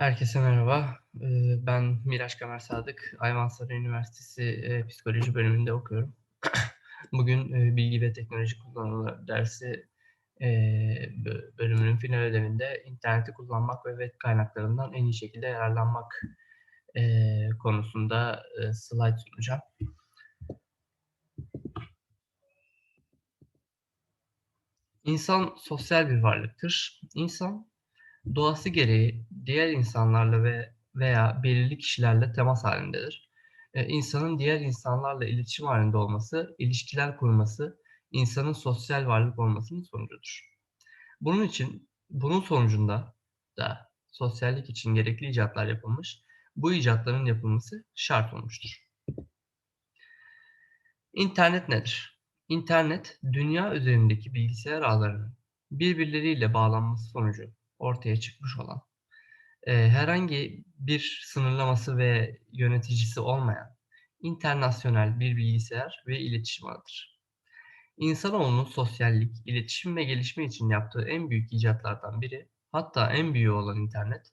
Herkese merhaba. Eee, ben Miraç Kamer Sadık. Ayvansaray Üniversitesi, eee, Psikoloji bölümünde okuyorum. Bugün, eee, Bilgi ve Teknoloji Kullanımı dersi, bö bölümünün final ödevinde interneti kullanmak ve web kaynaklarından en iyi şekilde yararlanmak, konusunda, slayt sunacağım. İnsan sosyal bir varlıktır. İnsan doğası gereği diğer insanlarla ve veya belirli kişilerle temas halindedir. Eee, insanın diğer insanlarla iletişim hâlinde olması, ilişkiler kurması, insanın sosyal varlık olmasının sonucudur. Bunun için, bunun sonucunda da sosyallik için gerekli icatlar yapılmış, bu icatların yapılması şart olmuştur. İnternet nedir? İnternet, dünya üzerindeki bilgisayar ağlarının birbirleriyle bağlanması sonucu ortaya çıkmış olan, eee, herhangi bir sınırlaması ve yöneticisi olmayan internasyonal bir bilgisayar ve iletişim ağıdır. İnsanoğlunun sosyallik, iletişim ve gelişme için yaptığı en büyük icatlardan biri, hatta en büyüğü olan internet,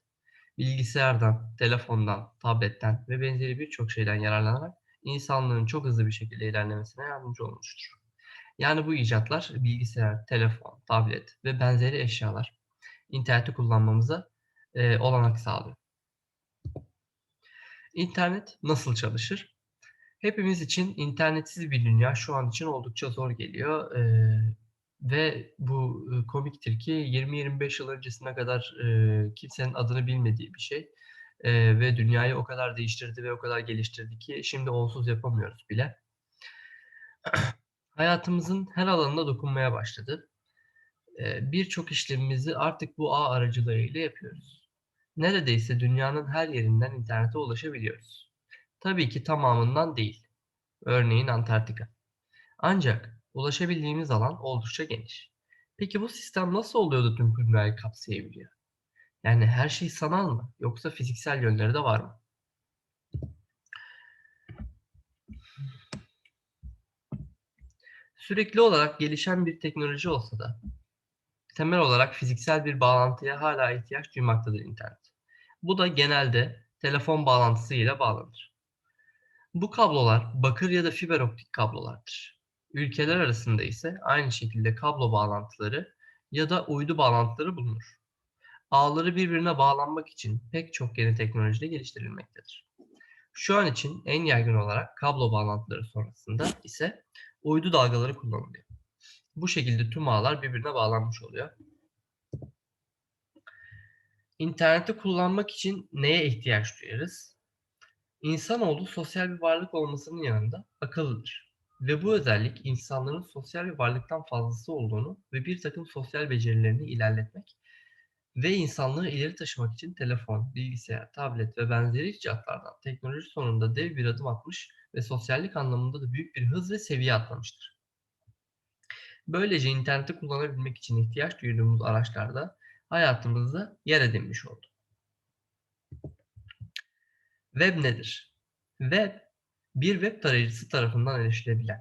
bilgisayardan, telefondan, tabletten ve benzeri birçok şeyden yararlanarak insanlığın çok hızlı bir şekilde ilerlemesine yardımcı olmuştur. Yani bu icatlar bilgisayar, telefon, tablet ve benzeri eşyalar interneti kullanmamıza, eee, olanak sağlıyor. İnternet nasıl çalışır? Hepimiz için internetsiz bir dünya şu an için oldukça zor geliyor, eee, ve bu, ııı, komiktir ki 20-25 yıl öncesine kadar, eee, kimsenin adını bilmediği bir şey, eee, ve dünyayı o kadar değiştirdi ve o kadar geliştirdi ki şimdi onsuz yapamıyoruz bile. Hayatımızın her alanına dokunmaya başladı. Eee, birçok işlemimizi artık bu ağ aracılığıyla yapıyoruz. Neredeyse dünyanın her yerinden internete ulaşabiliyoruz. Tabii ki tamamından değil. Örneğin Antarktika. Ancak ulaşabildiğimiz alan oldukça geniş. Peki bu sistem nasıl oluyor da tüm dünyayı kapsayabiliyor? Yani her şey sanal mı yoksa fiziksel yönleri de var mı? Sürekli olarak gelişen bir teknoloji olsa da temel olarak fiziksel bir bağlantıya hâlâ ihtiyaç duymaktadır internet. Bu da genelde telefon bağlantısıyla bağlanır. Bu kablolar bakır ya da fiber optik kablolardır. Ülkeler arasında ise aynı şekilde kablo bağlantıları ya da uydu bağlantıları bulunur. Ağları birbirine bağlanmak için pek çok yeni teknoloji de geliştirilmektedir. Şu an için en yaygın olarak kablo bağlantıları sonrasında ise uydu dalgaları kullanılıyor. Bu şekilde tüm ağlar birbirine bağlanmış oluyor. İnterneti kullanmak için neye ihtiyaç duyarız? İnsanoğlu sosyal bir varlık olmasının yanında akıllıdır ve bu özellik insanların sosyal bir varlıktan fazlası olduğunu ve birtakım sosyal becerilerini ilerletmek ve insanlığı ileri taşımak için telefon, bilgisayar, tablet ve benzeri icatlardan teknoloji sonunda dev bir adım atmış ve sosyallik anlamında da büyük bir hız ve seviye atlamıştır. Böylece interneti kullanabilmek için ihtiyaç duyduğumuz araçlar da hayatımızda yer edinmiş oldu. Web nedir? Web, bir web tarayıcısı tarafından erişilebilen,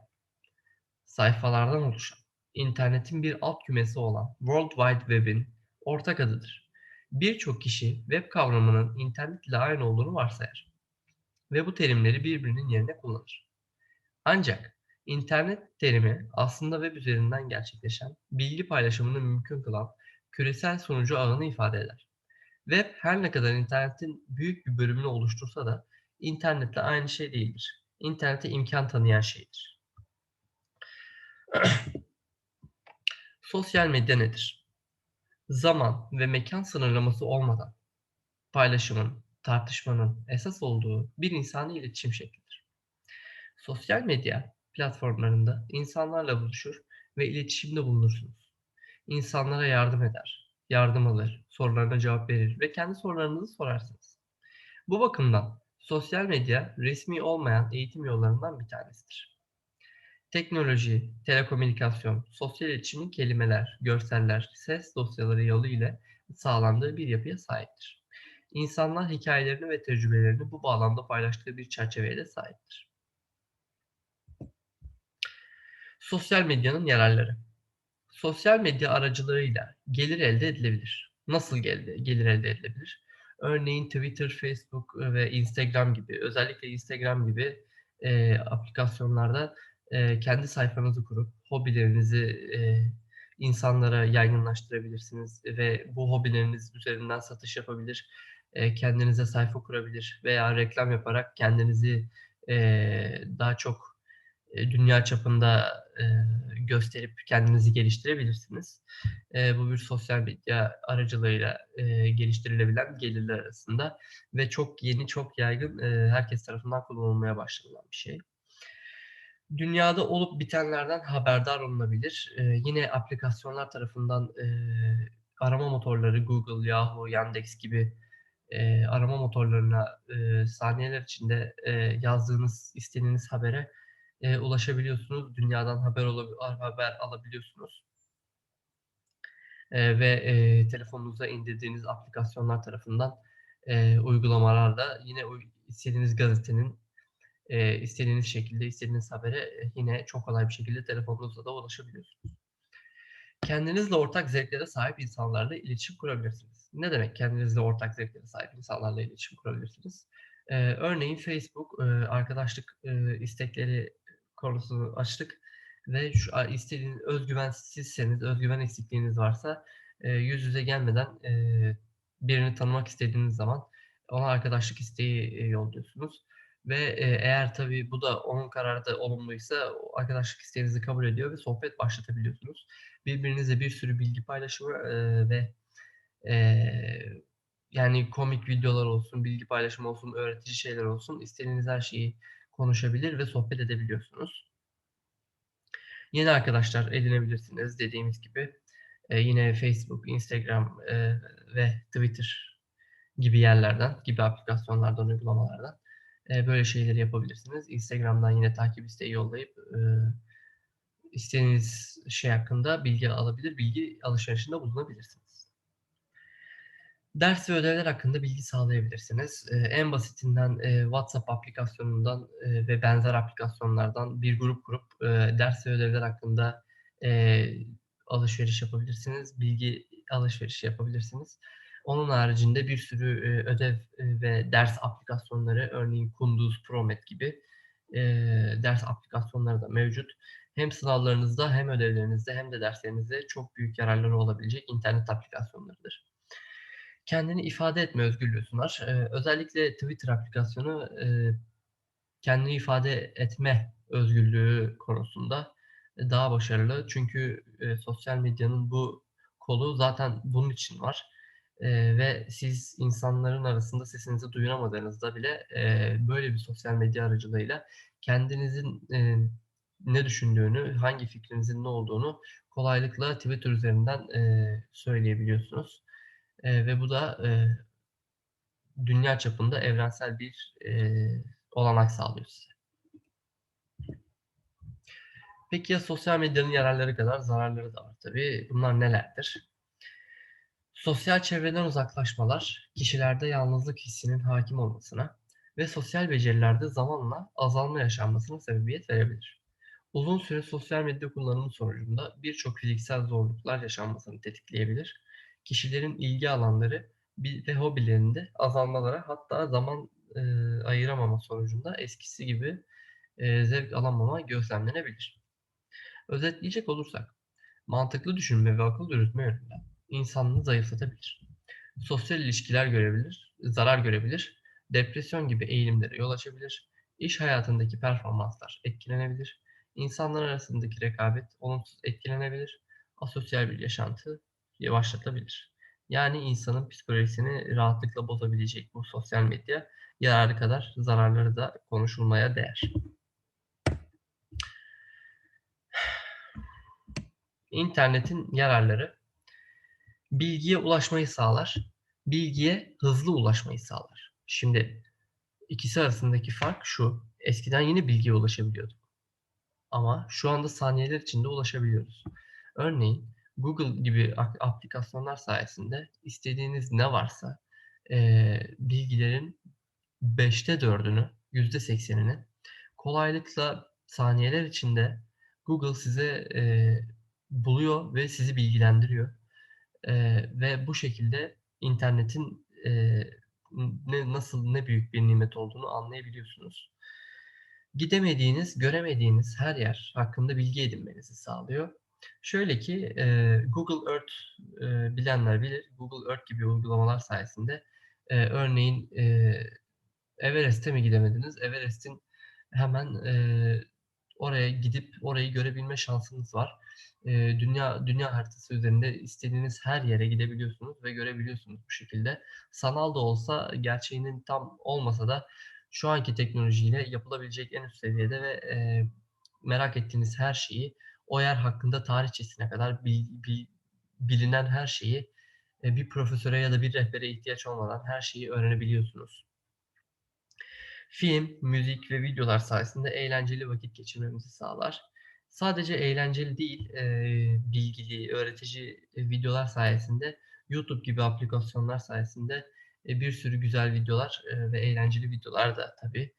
sayfalardan oluşan, internetin bir alt kümesi olan World Wide Web'in ortak adıdır. Birçok kişi web kavramının internet ile aynı olduğunu varsayar ve bu terimleri birbirinin yerine kullanır. Ancak internet terimi aslında web üzerinden gerçekleşen bilgi paylaşımını mümkün kılan küresel sunucu ağını ifade eder. Web her ne kadar internetin büyük bir bölümünü oluştursa da internetle aynı şey değildir. İnternete imkân tanıyan şeydir. Sosyal medya nedir? Zaman ve mekân sınırlaması olmadan paylaşımın, tartışmanın esas olduğu bir insani iletişim şeklidir. Sosyal medya platformlarında insanlarla buluşur ve iletişimde bulunursunuz. İnsanlara yardım eder, yardım alır, sorularına cevap verir ve kendi sorularınızı sorarsınız. Bu bakımdan sosyal medya resmî olmayan eğitim yollarından bir tanesidir. Teknoloji, telekomünikasyon, sosyal iletişimin kelimeler, görseller, ses dosyaları yoluyla sağlandığı bir yapıya sahiptir. İnsanlar hikâyelerini ve tecrübelerini bu bağlamda paylaştığı bir çerçeveye de sahiptir. Sosyal medyanın yararları. Sosyal medya aracılığıyla gelir elde edilebilir. Nasıl gelde gelir elde edilebilir? Örneğin Twitter, Facebook, ve Instagram gibi, özellikle Instagram gibi, eee, aplikasyonlarda, eee, kendi sayfanızı kurup hobilerinizi, eee, insanlara yaygınlaştırabilirsiniz ve bu hobileriniz üzerinden satış yapabilir, eee, kendinize sayfa kurabilir veya reklam yaparak kendinizi, eee, daha çok, dünya çapında, eee, gösterip kendinizi geliştirebilirsiniz. Eee, bu bir sosyal medya aracılığıyla, geliştirilebilen gelirler arasında ve çok yeni, çok yaygın, herkes tarafından kullanılmaya başlanılan bir şey. Dünyada olup bitenlerden haberdar olunabilir. Yine aplikasyonlar tarafından, arama motorları Google, Yahoo, Yandex gibi, arama motorlarına, saniyeler içinde, yazdığınız, istediğiniz habere, eee, ulaşabiliyorsunuz. Dünyadan haber haber alabiliyorsunuz. Eee, ve, eee, telefonunuza indirdiğiniz aplikasyonlar tarafından, eee, uygulamalar da yine istediğiniz gazetenin, eee, istediğiniz şekilde, istediğiniz habere, eee, yine çok kolay bir şekilde telefonunuzla da ulaşabiliyorsunuz. Kendinizle ortak zevklere sahip insanlarla iletişim kurabilirsiniz. Ne demek kendinizle ortak zevklere sahip insanlarla iletişim kurabilirsiniz? Eee, örneğin Facebook, eee, arkadaşlık, eee, istekleri konusunu açtık ve şu istediğiniz öz güvensizseniz, öz güven eksikliğiniz varsa, eee, yüz yüze gelmeden, eee, birini tanımak istediğiniz zaman ona arkadaşlık isteği, eee, yolluyorsunuz ve, eee, eğer tabii bu da onun kararı da olumluysa arkadaşlık isteğinizi kabul ediyor ve sohbet başlatabiliyorsunuz. Birbirinizle bir sürü bilgi paylaşımı, eee, ve, eee, yani komik videolar olsun, bilgi paylaşımı olsun, öğretici şeyler olsun, istediğiniz her şeyi konuşabilir ve sohbet edebiliyorsunuz. Yeni arkadaşlar edinebilirsiniz dediğimiz gibi. Eee, yine Facebook, Instagram, eee, ve Twitter gibi yerlerden, gibi aplikasyonlardan, uygulamalardan, eee, böyle şeyleri yapabilirsiniz. Instagram'dan yine takip isteği yollayıp, ııı, istediğiniz şey hakkında bilgi alabilir, bilgi alışverişinde bulunabilirsiniz. Ders ve ödevler hakkında bilgi sağlayabilirsiniz. Eee, en basitinden, eee, WhatsApp aplikasyonundan, eee, ve benzer aplikasyonlardan bir grup kurup, eee, ders ve ödevler hakkında, eee, alışveriş yapabilirsiniz, bilgi alışverişi yapabilirsiniz. Onun haricinde bir sürü, eee, ödev, eee, ve ders aplikasyonları örneğin Kunduz, ProMed gibi, eee, ders aplikasyonları da mevcut. Hem sınavlarınızda hem ödevlerinizde hem de derslerinizde çok büyük yararları olabilecek internet aplikasyonlarıdır. Kendini ifade etme özgürlüğü sunar. Eee, özellikle Twitter aplikasyonu, eee, kendini ifade etme özgürlüğü konusunda, daha başarılı. Çünkü, eee, sosyal medyanın bu kolu zaten bunun için var, eee, ve siz insanların arasında sesinizi duyuramadığınızda bile, eee, böyle bir sosyal medya aracılığıyla kendinizin, eee, ne düşündüğünü, hangi fikrinizin ne olduğunu kolaylıkla Twitter üzerinden, eee, söyleyebiliyorsunuz, eee, ve bu da, eee dünya çapında evrensel bir, eee, olanak sağlıyor size. Peki ya sosyal medyanın yararları kadar zararları da var tabii. Bunlar nelerdir? Sosyal çevreden uzaklaşmalar, kişilerde yalnızlık hissinin hâkim olmasına ve sosyal becerilerde zamanla azalma yaşanmasına sebebiyet verebilir. Uzun süre sosyal medya kullanımı sonucunda birçok fiziksel zorluklar yaşanmasını tetikleyebilir. Kişilerin ilgi alanları ve hobilerinde azalmalara hatta zaman, eee, ayıramama sonucunda eskisi gibi, eee, zevk alamama gözlemlenebilir. Özetleyecek olursak, mantıklı düşünme ve akıl yürütme yönünden insanlığı zayıflatabilir. Sosyal ilişkiler görebilir zarar görebilir, depresyon gibi eğilimlere yol açabilir, iş hayatındaki performanslar etkilenebilir, insanlar arasındaki rekabet olumsuz etkilenebilir, asosyal bir yaşantı yavaşlatabilir. Yani insanın psikolojisini rahatlıkla bozabilecek bu sosyal medya, yararı kadar zararları da konuşulmaya değer. İnternetin yararları: Bilgiye ulaşmayı sağlar, bilgiye hızlı ulaşmayı sağlar. Şimdi ikisi arasındaki fark şu: Eskiden yine bilgiye ulaşabiliyorduk ama şu anda saniyeler içinde ulaşabiliyoruz. Örneğin Google gibi aplikasyonlar sayesinde istediğiniz ne varsa, eee, bilgilerin 5'te 4'ünü, %80'ini kolaylıkla saniyeler içinde Google size, eee, buluyor ve sizi bilgilendiriyor, eee, ve bu şekilde internetin, eee, ne nasıl, ne büyük bir nimet olduğunu anlayabiliyorsunuz. Gidemediğiniz, göremediğiniz her yer hakkında bilgi edinmenizi sağlıyor. Şöyle ki, eee, Google Earth, eee, bilenler bilir. Google Earth gibi uygulamalar sayesinde, eee, örneğin, eee, Everest'e mi gidemediniz? Everest'in hemen, eee, oraya gidip orayı görebilme şansınız var. Eee, dünya dünya haritası üzerinde istediğiniz her yere gidebiliyorsunuz ve görebiliyorsunuz bu şekilde. Sanal da olsa, gerçeğinin tam olmasa da şu anki teknolojiyle yapılabilecek en üst seviyede ve, eee, merak ettiğiniz her şeyi, o yer hakkında tarihçesine kadar bil bil bilinen her şeyi, eee, bir profesöre ya da bir rehbere ihtiyaç olmadan her şeyi öğrenebiliyorsunuz. Film, müzik ve videolar sayesinde eğlenceli vakit geçirmemizi sağlar. Sadece eğlenceli değil, eee, bilgili, öğretici, eee, videolar sayesinde YouTube gibi aplikasyonlar sayesinde, bir sürü güzel videolar, ve eğlenceli videolar da tabii,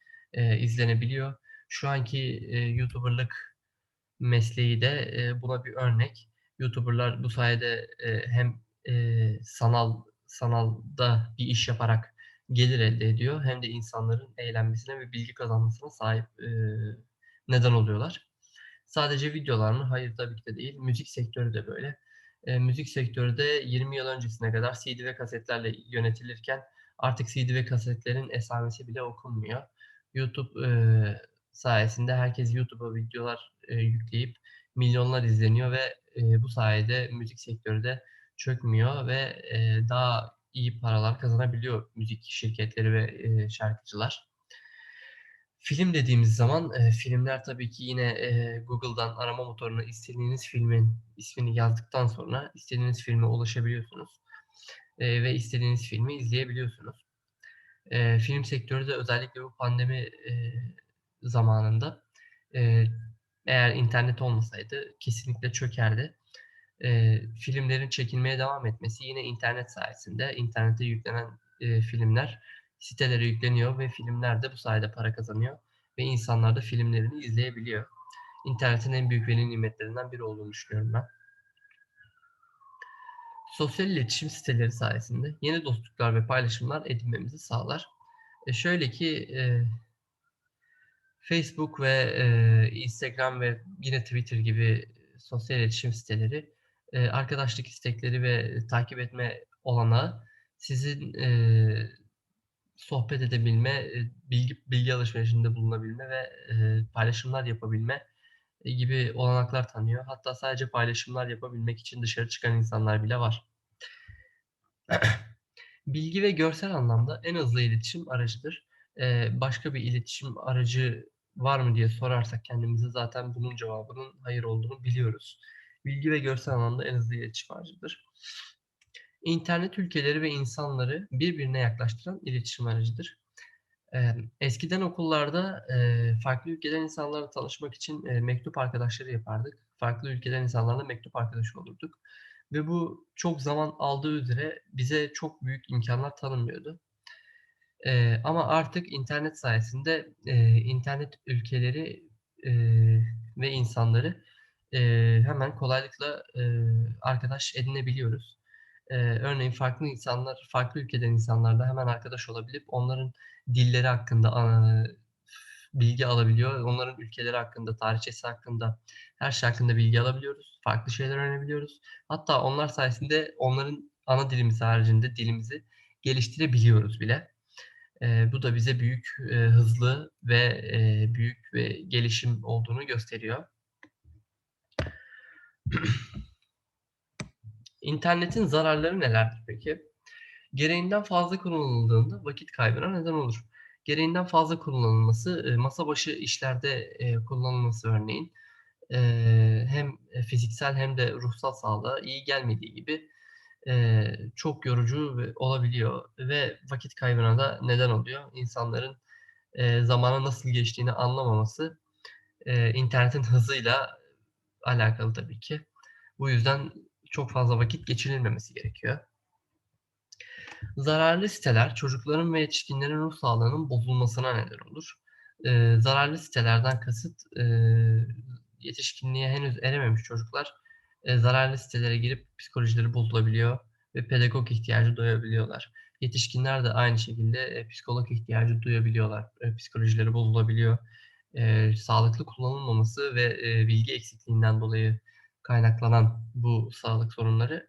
izlenebiliyor. Şu anki, YouTuber'lık mesleği de, eee, buna bir örnek. YouTuber'lar bu sayede, eee, hem, eee, sanal sanalda bir iş yaparak gelir elde ediyor hem de insanların eğlenmesine ve bilgi kazanmasına sahip, eee, neden oluyorlar. Sadece videolar mı? Hayır, tabii ki de değil. Müzik sektörü de böyle. Eee, müzik sektörü de 20 yıl öncesine kadar CD ve kasetlerle yönetilirken artık CD ve kasetlerin esamesi bile okunmuyor. YouTube, eee, sayesinde herkes YouTube'a videolar, eee, yükleyip milyonlar izleniyor ve, eee, bu sayede müzik sektörü de çökmüyor ve, eee, daha iyi paralar kazanabiliyor müzik şirketleri ve, eee, şarkıcılar. Film dediğimiz zaman, eee, filmler tabii ki yine, eee, Google'dan arama motoruna istediğiniz filmin ismini yazdıktan sonra istediğiniz filme ulaşabiliyorsunuz, eee, ve istediğiniz filmi izleyebiliyorsunuz. Eee, film sektörü de özellikle bu pandemi, eee, zamanında, eee, eğer internet olmasaydı kesinlikle çökerdi. Eee, filmlerin çekilmeye devam etmesi yine internet sayesinde. İnternete yüklenen, eee, filmler sitelere yükleniyor ve filmler de bu sayede para kazanıyor ve insanlar da filmlerini izleyebiliyor. İnternetin en büyük veli nimetlerinden biri olduğunu düşünüyorum ben. Sosyal iletişim siteleri sayesinde yeni dostluklar ve paylaşımlar edinmemizi sağlar. E, şöyle ki, Facebook ve, eee, Instagram ve yine Twitter gibi sosyal iletişim siteleri, eee, arkadaşlık istekleri ve takip etme olanağı sizin, eee, sohbet edebilme, eee, bilgi bilgi alışverişinde bulunabilme ve, eee, paylaşımlar yapabilme, eee, gibi olanaklar tanıyor. Hatta sadece paylaşımlar yapabilmek için dışarı çıkan insanlar bile var. Bilgi ve görsel anlamda en hızlı iletişim aracıdır. Eee, başka bir iletişim aracı var mı diye sorarsak kendimize zaten bunun cevabının hayır olduğunu biliyoruz. Bilgi ve görsel anlamda en hızlı iletişim aracıdır. İnternet ülkeleri ve insanları birbirine yaklaştıran iletişim aracıdır. Eskiden okullarda, farklı ülkeden insanlarla tanışmak için, mektup arkadaşları yapardık. Farklı ülkeden insanlarla mektup arkadaşı olurduk ve bu çok zaman aldığı üzere bize çok büyük imkânlar tanımıyordu. Eee, ama artık internet sayesinde, eee, internet ülkeleri, eee, ve insanları, eee, hemen kolaylıkla, eee, arkadaş edinebiliyoruz. Eee, örneğin farklı insanlar, farklı ülkeden insanlarla hemen arkadaş olabilip onların dilleri hakkında, aaa, bilgi alabiliyor. Onların ülkeleri hakkında, tarihçesi hakkında, her şey hakkında bilgi alabiliyoruz. Farklı şeyler öğrenebiliyoruz. Hatta onlar sayesinde onların ana dilimiz haricinde dilimizi geliştirebiliyoruz bile. Eee, bu da bize büyük, eee, hızlı ve, eee, büyük ve gelişim olduğunu gösteriyor. İnternetin zararları nelerdir peki? Gereğinden fazla kullanıldığında vakit kaybına neden olur. Gereğinden fazla kullanılması, masa başı işlerde, kullanılması örneğin, hem, fiziksel hem de ruhsal sağlığa iyi gelmediği gibi, eee, çok yorucu olabiliyor ve vakit kaybına da neden oluyor. İnsanların, eee, zamanın nasıl geçtiğini anlamaması, eee, internetin hızıyla alakalı tabii ki. Bu yüzden çok fazla vakit geçirilmemesi gerekiyor. Zararlı siteler çocukların ve yetişkinlerin ruh sağlığının bozulmasına neden olur. Eee, zararlı sitelerden kasıt, eee, yetişkinliğe henüz erememiş çocuklar, eee, zararlı sitelere girip psikolojileri bozulabiliyor ve pedagog ihtiyacı duyabiliyorlar. Yetişkinler de aynı şekilde, eee, psikolog ihtiyacı duyabiliyorlar. Eee, psikolojileri bozulabiliyor. Eee, sağlıklı kullanılmaması ve, eee, bilgi eksikliğinden dolayı kaynaklanan bu sağlık sorunları,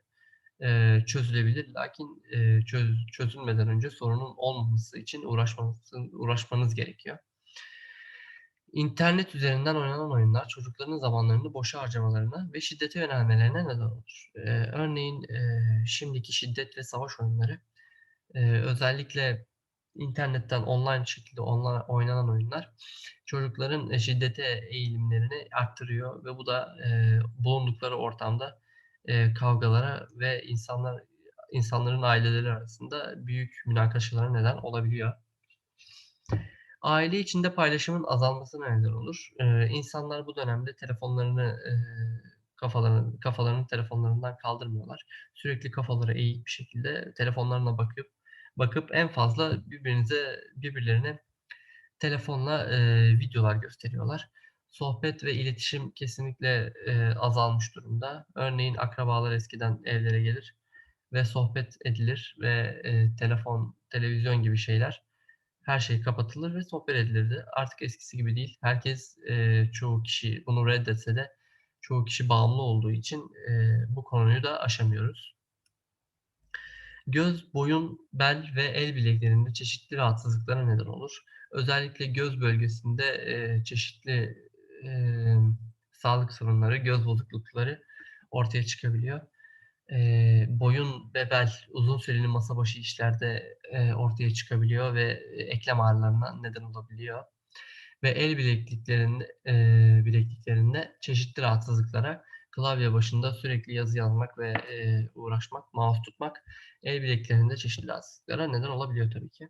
eee, çözülebilir. Lakin, eee, çöz çözülmeden önce sorunun olmaması için uğraşmanızın uğraşmanız gerekiyor. İnternet üzerinden oynanan oyunlar çocukların zamanlarını boşa harcamalarına ve şiddete yönelmelerine neden olur. Eee, örneğin, eee, şimdiki şiddet ve savaş oyunları, eee, özellikle internetten online şekilde onla oynanan oyunlar çocukların, eee, şiddete eğilimlerini arttırıyor ve bu da, eee, bulundukları ortamda, eee, kavgalara ve insanlar insanların aileleri arasında büyük münakaşalara neden olabiliyor. Aile içinde paylaşımın azalmasına neden olur. Eee, insanlar bu dönemde telefonlarını, eee, kafalarını kafalarını telefonlarından kaldırmıyorlar. Sürekli kafaları eğik bir şekilde telefonlarına bakıp bakıp en fazla birbirinize birbirlerine telefonla, eee, videolar gösteriyorlar. Sohbet ve iletişim kesinlikle, eee, azalmış durumda. Örneğin akrabalar eskiden evlere gelir ve sohbet edilir ve, eee, telefon, televizyon gibi şeyler, her şey kapatılır ve sohbet edilirdi. Artık eskisi gibi değil. Herkes, eee, çoğu kişi bunu reddetse de çoğu kişi bağımlı olduğu için, eee, bu konuyu da aşamıyoruz. Göz, boyun, bel ve el bileklerinde çeşitli rahatsızlıklara neden olur. Özellikle göz bölgesinde, eee, çeşitli, emm, sağlık sorunları, göz bozuklukları ortaya çıkabiliyor. Eee, boyun ve bel uzun süreli masa başı işlerde, eee, ortaya çıkabiliyor ve, eklem ağrılarına neden olabiliyor ve el bilekliklerinde eee, bilekliklerinde çeşitli rahatsızlıklara, klavye başında sürekli yazı yazmak ve, eee, uğraşmak, mouse tutmak el bileklerinde çeşitli rahatsızlıklara neden olabiliyor tabii ki.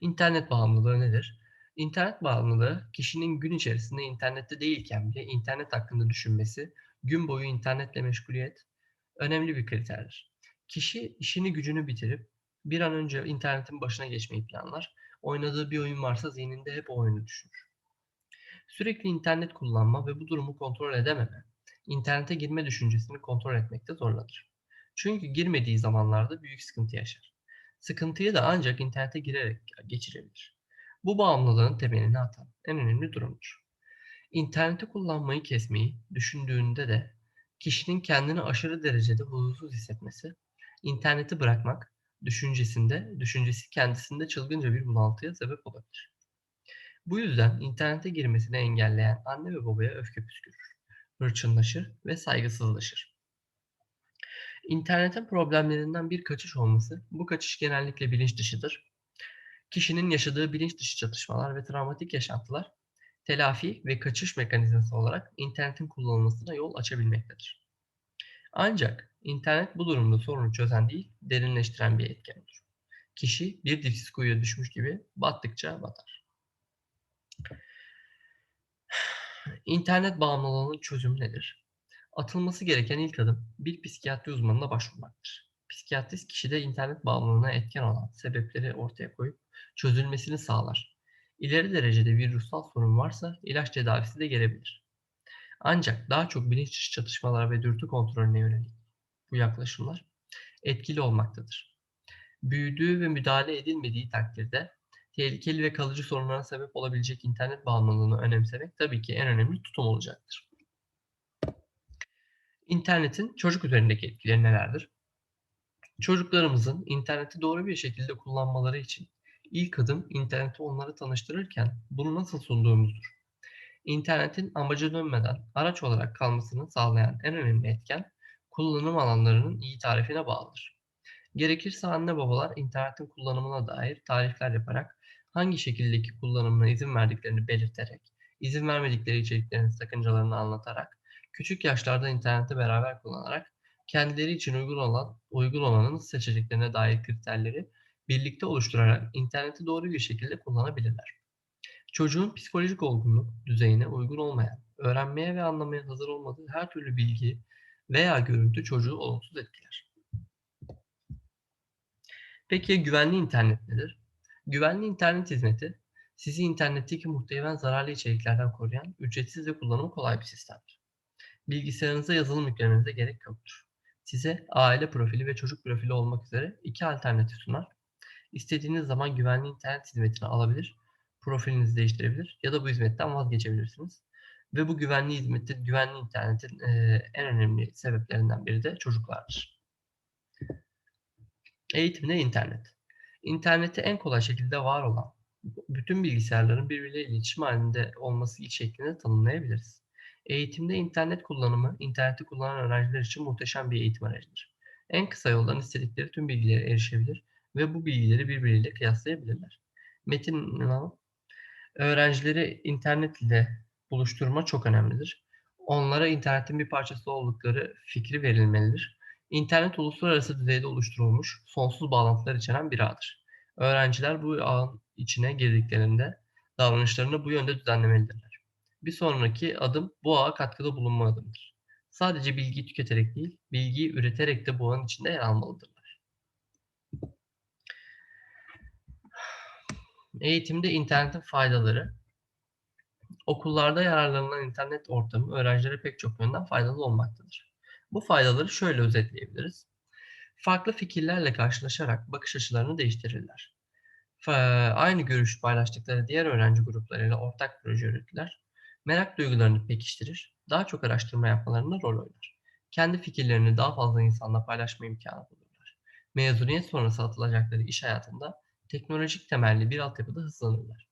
İnternet bağımlılığı nedir? İnternet bağımlılığı, kişinin gün içerisinde internette değilken bile internet hakkında düşünmesi, gün boyu internetle meşguliyet önemli bir kriterdir. Kişi işini gücünü bitirip bir an önce internetin başına geçmeyi planlar. Oynadığı bir oyun varsa zihninde hep o oyunu düşünür. Sürekli internet kullanma ve bu durumu kontrol edememe, internete girme düşüncesini kontrol etmekte zorlanır. Çünkü girmediği zamanlarda büyük sıkıntı yaşar. Sıkıntıyı da ancak internete girerek geçirebilir. Bu bağımlılığın temelini atan en önemli durumdur. İnterneti kullanmayı kesmeyi düşündüğünde de kişinin kendini aşırı derecede huzursuz hissetmesi, interneti bırakmak düşüncesinde, düşüncesi kendisinde çılgınca bir bunaltıya sebep olabilir. Bu yüzden internete girmesini engelleyen anne ve babaya öfke püskürür, hırçınlaşır ve saygısızlaşır. İnternetin problemlerinden bir kaçış olması, bu kaçış genellikle bilinç dışıdır. Kişinin yaşadığı bilinç dışı çatışmalar ve travmatik yaşantılar, telafi ve kaçış mekanizması olarak internetin kullanılmasına yol açabilmektedir. Ancak internet bu durumda sorunu çözen değil, derinleştiren bir etken olur. Kişi bir dipsiz kuyuya düşmüş gibi battıkça batar. İnternet bağımlılığının çözümü nedir? Atılması gereken ilk adım bir psikiyatri uzmanına başvurmaktır. Psikiyatrist kişide internet bağımlılığına etken olan sebepleri ortaya koyup çözülmesini sağlar. İleri derecede bir ruhsal sorun varsa ilaç tedavisi de gelebilir. Ancak daha çok bilinç dışı çatışmalar ve dürtü kontrolüne yönelik bu yaklaşımlar etkili olmaktadır. Büyüdüğü ve müdahale edilmediği takdirde tehlikeli ve kalıcı sorunlara sebep olabilecek internet bağımlılığını önemsemek tabii ki en önemli tutum olacaktır. İnternetin çocuk üzerindeki etkileri nelerdir? Çocuklarımızın interneti doğru bir şekilde kullanmaları için ilk adım interneti onlara tanıştırırken bunu nasıl sunduğumuzdur. İnternetin amaca dönmeden araç olarak kalmasını sağlayan en önemli etken kullanım alanlarının iyi tarifine bağlıdır. Gerekirse anne babalar internetin kullanımına dair tarifler yaparak hangi şekildeki kullanımına izin verdiklerini belirterek, izin vermedikleri içeriklerin sakıncalarını anlatarak, küçük yaşlarda interneti beraber kullanarak kendileri için uygun olan uygun olanın seçeceklerine dair kriterleri birlikte oluşturarak interneti doğru bir şekilde kullanabilirler. Çocuğun psikolojik olgunluk düzeyine uygun olmayan, öğrenmeye ve anlamaya hazır olmadığı her türlü bilgi veya görüntü çocuğu olumsuz etkiler. Peki güvenli internet nedir? Güvenli internet hizmeti, sizi internetteki muhtemelen zararlı içeriklerden koruyan, ücretsiz ve kullanımı kolay bir sistemdir. Bilgisayarınıza yazılım yüklemenize gerek yoktur. size aile profili ve çocuk profili olmak üzere 2 alternatif sunar. İstediğiniz zaman güvenli internet hizmetini alabilir, profilinizi değiştirebilir ya da bu hizmetten vazgeçebilirsiniz. Ve bu güvenli hizmetin, güvenli internetin, eee, en önemli sebeplerinden biri de çocuklardır. Eğitimde internet. İnterneti en kolay şekilde var olan, bütün bilgisayarların birbirleriyle iletişim hâlinde olması şeklinde tanımlayabiliriz. Eğitimde internet kullanımı, interneti kullanan öğrenciler için muhteşem bir eğitim aracıdır. En kısa yoldan istedikleri tüm bilgilere erişebilir ve bu bilgileri birbiriyle kıyaslayabilirler. Metin öğrencileri internet ile buluşturma çok önemlidir. Onlara internetin bir parçası oldukları fikri verilmelidir. İnternet uluslararası düzeyde oluşturulmuş, sonsuz bağlantılar içeren bir ağdır. Öğrenciler bu ağın içine girdiklerinde davranışlarını bu yönde düzenlemelidirler. Bir sonraki adım bu ağa katkıda bulunma adımıdır. Sadece bilgiyi tüketerek değil, bilgiyi üreterek de bu ağın içinde yer almalıdırlar. Eğitimde internetin faydaları. Okullarda yararlanılan internet ortamı öğrencilere pek çok yönden faydalı olmaktadır. Bu faydaları şöyle özetleyebiliriz. Farklı fikirlerle karşılaşarak bakış açılarını değiştirirler. Aynı görüşü paylaştıkları diğer öğrenci gruplarıyla ortak proje üretirler. Merak duygularını pekiştirir, daha çok araştırma yapmalarında rol oynar. Kendi fikirlerini daha fazla insanla paylaşma imkânı bulurlar. Mezuniyet sonrası atılacakları iş hayatında teknolojik temelli bir altyapıda hızlanırlar,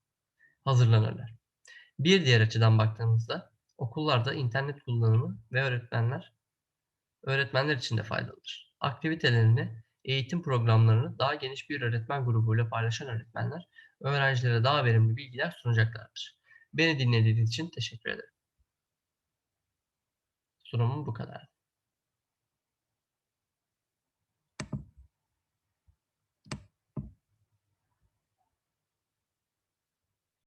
hazırlanırlar. Bir diğer açıdan baktığımızda okullarda internet kullanımı ve öğretmenler öğretmenler için de faydalıdır. Aktivitelerini, eğitim programlarını daha geniş bir öğretmen grubuyla paylaşan öğretmenler öğrencilere daha verimli bilgiler sunacaklardır. Beni dinlediğiniz için teşekkür ederim. Sunumum bu kadar.